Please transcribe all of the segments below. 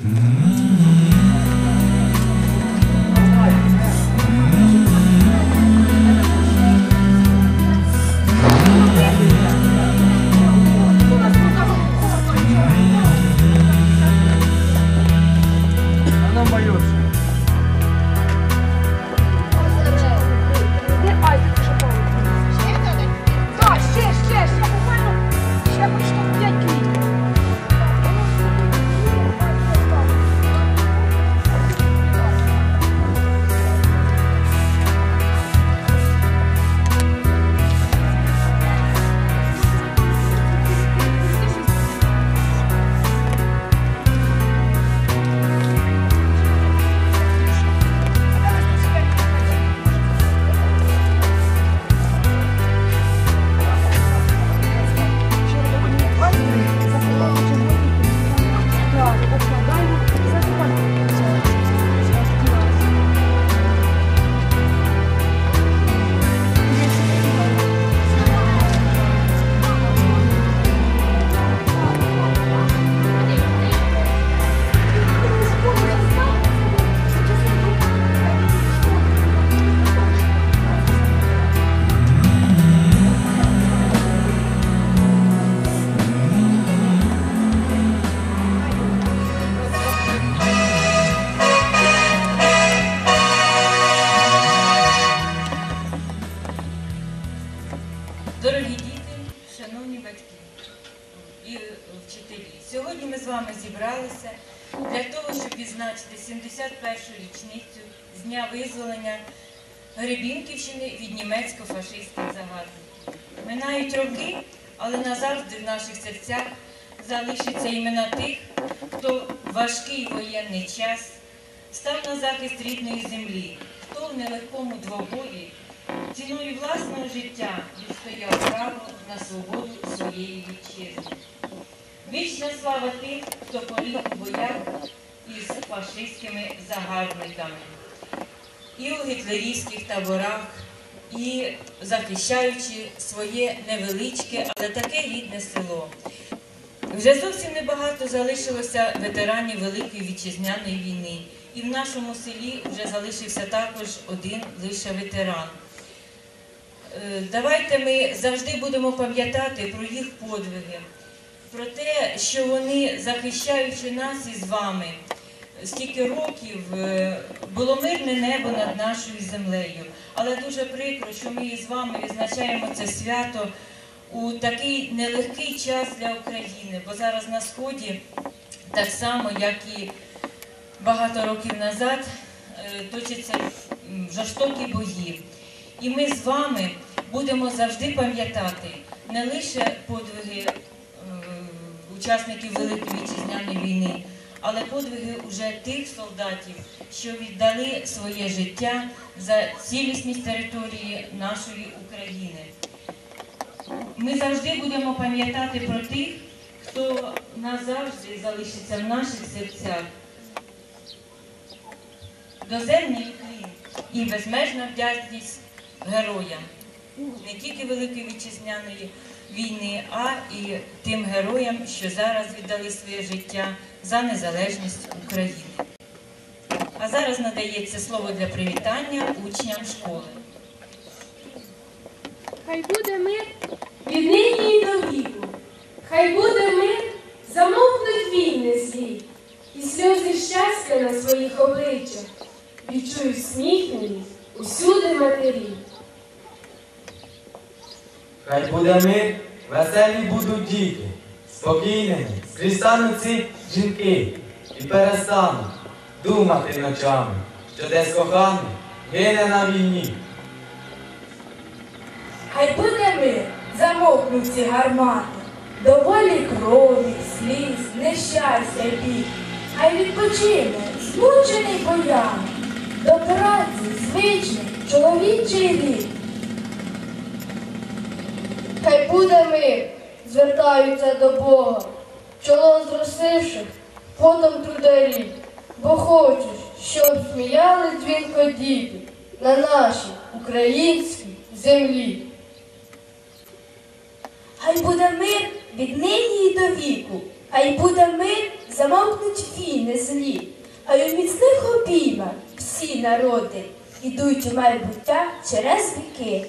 Mm-hmm. Річницю з дня визволення Гребінківщини від німецько-фашистських загарбників. Минають роки, але назавжди в наших серцях залишаться імена тих, хто важкий воєнний час став на захист рідної землі, хто в нелегкому двобої ціною власного життя відстояв право на свободу своєї вітчизни. Вічна слава тим, хто поліг у боях із фашистськими загарбниками і у гітлерівських таборах, і захищаючи своє невеличке, але таке рідне село. Вже зовсім небагато залишилося ветеранів Великої вітчизняної війни, і в нашому селі вже залишився також один лише ветеран. Е, Давайте ми завжди будемо пам'ятати про їх подвиги, про те, що вони, захищаючи нас із вами, стільки років е, було мирне небо над нашою землею. Але дуже прикро, що ми із вами відзначаємо це свято у такий нелегкий час для України, бо зараз на сході, так само, як і багато років назад, е, точаться жорстокі бої. І ми з вами будемо завжди пам'ятати не лише подвиги е, учасників Великої вітчизняної війни, але подвиги уже тих солдатів, що віддали своє життя за цілісність території нашої України. Ми завжди будемо пам'ятати про тих, хто назавжди залишиться в наших серцях. Доземний уклін і безмежна вдячність героям не тільки Великої вітчизняної війни, а і тим героям, що зараз віддали своє життя за незалежність України. А зараз надається слово для привітання учням школи. Хай буде мир віднині і до віку. Хай буде мир, замовкнуть війни злі, і сльози щастя на своїх обличчях відчують сміхнені усюди матері. Хай буде мир, веселі будуть діти, спокійними, скрізь ці жінки і перестануть думати ночами, що десь коханий гине на війні. Хай буде мир, замовкнуть ці гармати, до болі крові, сліз, нещастя й біль. Хай відпочине, змучений боями, до праці звичний чоловічий рік. Хай буде мир, звертаються до Бога, чоло зросивших, потом трударів, бо хочуть, щоб сміяли дзвінко діти на нашій українській землі. Хай буде мир від нині і до віку, Хай буде мир, замовкнуть війни злі, а й у міцних обіймах всі народи ідуть у майбуття через віки.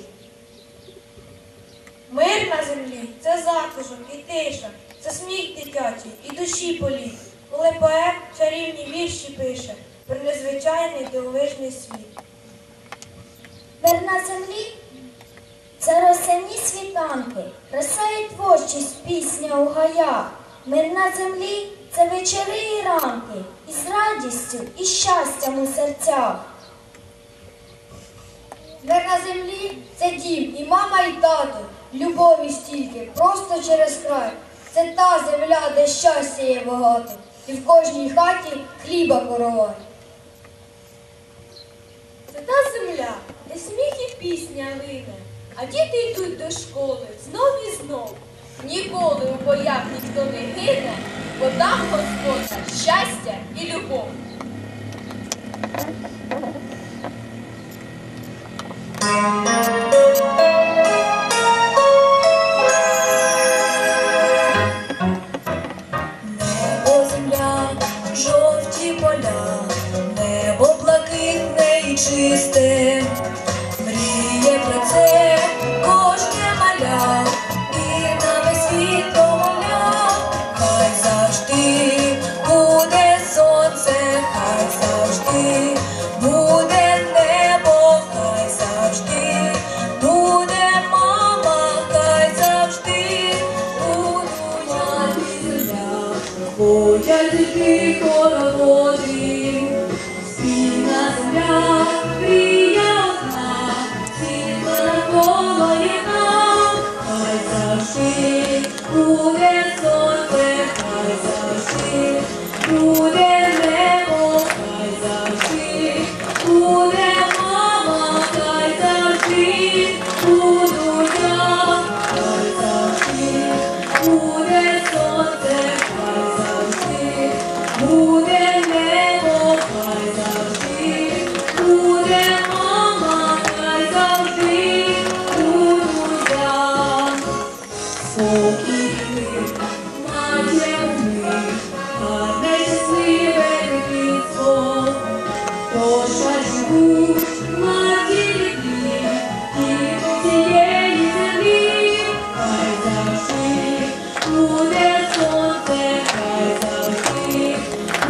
Мир на землі це затишок і тиша, це сміх дитячий і душі політ. Коли поет чарівні вірші пише про незвичайний дивовижний світ. Мир на землі це росяні світанки, краса і творчість пісня у гаях. Мир на землі це вечори і ранки, із радістю і щастям у серцях. Мир на землі це дім, і мама, і тато, любові стільки, просто через край. Це та земля, де щастя є багато, і в кожній хаті хліба коровай. Це та земля, де сміх і пісня лине, а діти йдуть до школи знов і знов. Ніколи у боях ніхто не гине, бо там Господа щастя і любов. Чисте, мріє про це кожне маля, і на весь світ промовля, хай завжди буде сонце, хай завжди буде небо, хай завжди буде мама, хай завжди буду я земля. Боять дикий хороводи, спільна земля,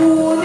Ooh.